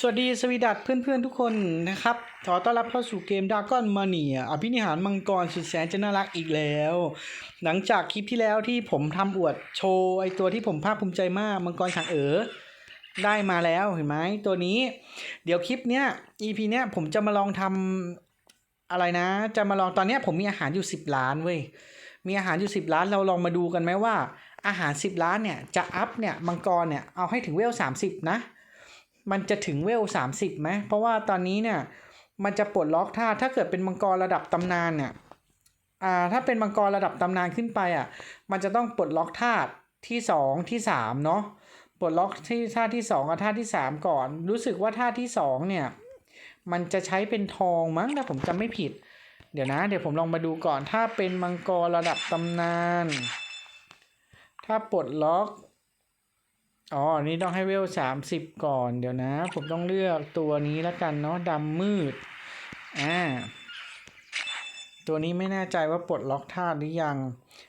สวัสดีสวีดัตเพื่อนๆทุกคนนะครับ ขอต้อนรับเข้าสู่เกมดากอนมาเนียอภินิหารมังกรสุดแสนจะน่ารักอีกแล้ว หลังจากคลิปที่แล้วที่ผมทำอวดโชว์ไอตัวที่ผมภาคภูมิใจมากมังกรฉางเอ๋อได้มาแล้วเห็นไหมตัวนี้ เดี๋ยวคลิปเนี้ย EP เนี้ยผมจะมาลองทำอะไรนะ จะมาลองตอนเนี้ยผมมีอาหารอยู่ 10 ล้านเว้ยมีอาหารอยู่ 10 ล้านเราลองมาดูกันไหมว่า อาหาร 10 ล้านเนี่ยจะอัพเนี่ยมังกรเนี่ยเอาให้ถึงเวล30 นะ มันจะถึงเวล30ไหมเพราะว่าตอนนี้เนี่ยมันจะปลดล็อกท่าถ้าเกิดเป็นมังกรระดับตำนานเนี่ยอ่าถ้าเป็นมังกรระดับตำนานขึ้นไปอะมันจะต้องปลดล็อกท่าที่สองที่สามเนาะปลดล็อกที่ท่าที่สองกับท่าที่สามก่อน รู้สึกว่าท่าที่สองเนี่ยมันจะใช้เป็นทองมั้งถ้าผมจำไม่ผิด เดี๋ยวนะ เดี๋ยวผมลองมาดูก่อนถ้าเป็นมังกรระดับตำนาน ถ้าปลดล็อก อ๋ออันนี้ต้องให้เวลสามสิบก่อนเดี๋ยวนะ ผมต้องเลือกตัวนี้แล้วกันเนาะดำมืด อ่า ตัวนี้ไม่แน่ใจว่าปลดล็อกท่าหรือยัง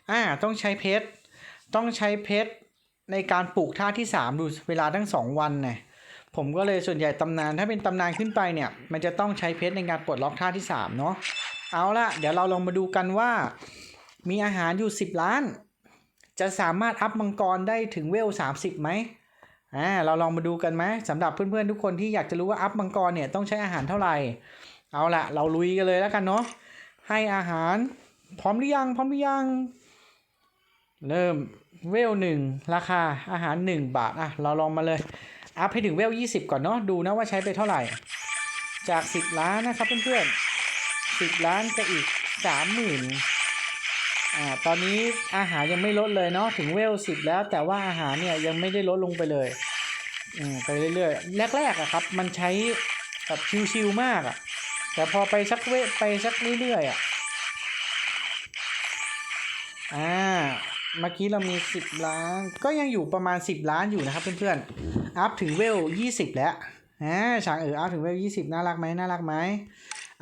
อ่า ต้องใช้เพชร ต้องใช้เพชรในการปลูกท่าที่สามดูเวลาทั้งสองวันเนี่ยผมก็เลยส่วนใหญ่ตำนานถ้าเป็นตำนานขึ้นไปเนี่ย มันจะต้องใช้เพชรในการปลดล็อกท่าที่สามเนาะ เอาละเดี๋ยวเราลองมาดูกันว่า มีอาหารอยู่สิบล้าน จะสามารถอัพมังกรได้ถึงเวล 30ไหมอ่าเราลองมาดูกันไหมสำหรับเพื่อนๆทุกคนที่อยากจะรู้ว่าอัพมังกรเนี่ยต้องใช้อาหารเท่าไหร่ เอาละเราลุยกันเลยแล้วกันเนาะให้อาหารพร้อมหรือยังพร้อมหรือยัง เริ่มเวลหนึ่งราคาอาหาร 1 บาทอะเราลองมาเลย อัพให้ถึงเวล 20 ก่อนเนาะดูนะว่าใช้ไปเท่าไหร่ จาก 10 ล้านนะครับเพื่อนๆ10 ล้านก็อีก 30,000 อ่าตอนนี้อาหารยังไม่ลดเลยเนาะถึงเวล10แล้ว แต่ว่าอาหารเนี่ยยังไม่ได้ลดลงไปเลยอืมไปเรื่อยๆแรกๆอะครับ มันใช้แบบชิวๆมากอะแต่พอไปสักเวไปสักเรื่อยๆอะอ่าเมื่อกี้เรามี 10 ล้าน ก็ยังอยู่ประมาณ 10 ล้านอยู่นะครับเพื่อนๆ อัพถึงเวล 20 แล้วอ่าฉางเอออัพถึงเวล 20 น่ารักไหมน่ารักไหม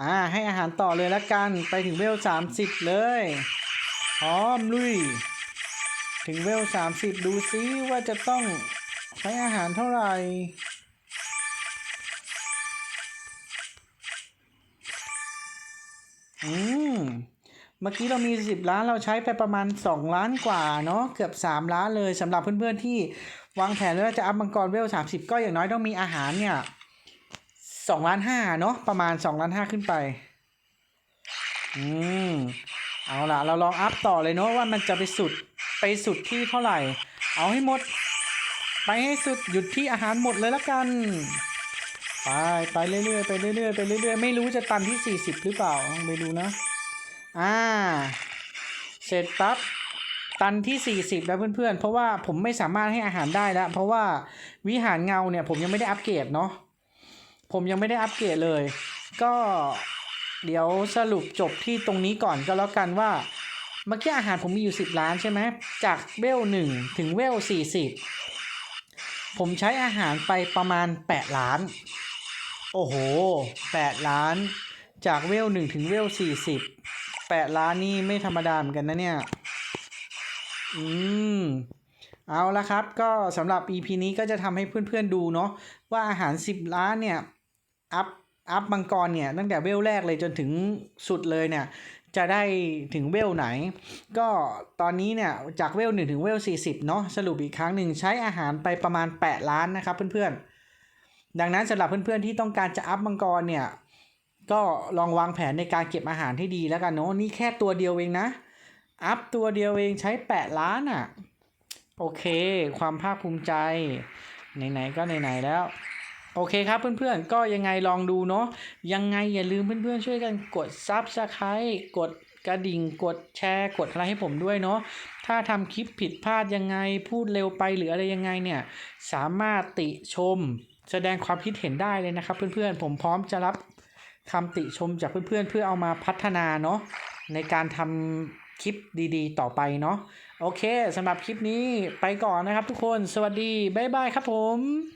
อ่าให้อาหารต่อเลยละกันไปถึงเวล 30 เลย พร้อมลุย ถึงเวล 30 ดูซิว่าจะต้องใช้อาหารเท่าไหร่อืมเมื่อกี้เรามี 10 ล้านเราใช้ไปประมาณ 2 ล้านกว่าเนาะเกือบ 3 ล้านเลยสำหรับเพื่อนๆที่วางแผนว่าจะอัพมังกรเวล 30 ก็อย่างน้อยต้องมีอาหารเนี่ย2ล้าน5เนาะประมาณ 2 ล้าน5ขึ้นไป อืม เอาล่ะเราลองอัพต่อเลยเนาะว่ามันจะไปสุดไปสุดที่เท่าไหร่ เอาให้หมด ไปให้สุดหยุดที่อาหารหมดเลยละกัน ไปไปเรื่อยๆไปเรื่อยๆไปเรื่อยๆไม่รู้จะตันที่ 40 หรือเปล่าลองไปดูนะ อ่า เสร็จปั๊บตันที่ 40 แล้วเพื่อนๆ เพราะว่าผมไม่สามารถให้อาหารได้แล้ว เพราะว่าวิหารเงาเนี่ยผมยังไม่ได้อัปเกรดเนาะผมยังไม่ได้อัปเกรดเลย ก็ เดี๋ยวสรุปจบที่ตรงนี้ก่อนก็แล้วกันว่า เมื่อกี้อาหารผมมีอยู่ 10 ล้านใช่ไหมจากเวล1ถึงเวล40 ผมใช้อาหารไปประมาณ 8 ล้าน โอ้โห 8 ล้าน จากเวล1ถึงเวล40 8 ล้านนี่ไม่ธรรมดาเหมือนกันนะเนี่ย อืมเอาละครับก็สำหรับ EP นี้ก็จะทำให้เพื่อนๆดูเนาะว่าอาหาร 10 ล้านเนี่ย อัพ อัพมังกรเนี่ยตั้งแต่เวลแรกเลยจนถึงสุดเลยเนี่ยจะได้ถึงเวลไหน ก็ตอนนี้เนี่ยจากเวล1ถึงเวล40 เนาะสรุปอีกครั้งหนึ่งใช้อาหารไปประมาณ 8 ล้านนะครับเพื่อนๆ ดังนั้นสำหรับเพื่อนๆที่ต้องการจะอัพมังกรเนี่ยก็ลองวางแผนในการเก็บอาหารให้ดีแล้วกันเนาะนี่แค่ตัวเดียวเองนะ อัพตัวเดียวเองใช้ 8 ล้านอะ่ะโอเค ความภาคภูมิใจ ไหนๆก็ไหนๆแล้ว โอเคครับเพื่อนๆ ก็ยังไงลองดูเนาะยังไงอย่าลืมเพื่อนๆ ช่วยกันกด Subscribe กดกระดิ่งกดแชร์กดอะไรให้ผมด้วยเนาะถ้าทำคลิปผิดพลาดยังไงพูดเร็วไปหรืออะไรยังไงเนี่ย สามารถติชม แสดงความคิดเห็นได้เลยนะครับเพื่อนๆ ผมพร้อมจะรับคำติชมจากเพื่อนๆ เพื่อเอามาพัฒนาเนาะในการทำคลิปดีๆ ต่อไปเนาะโอเคสำหรับคลิปนี้ไปก่อนนะครับทุกคน สวัสดี บ๊ายบายครับผม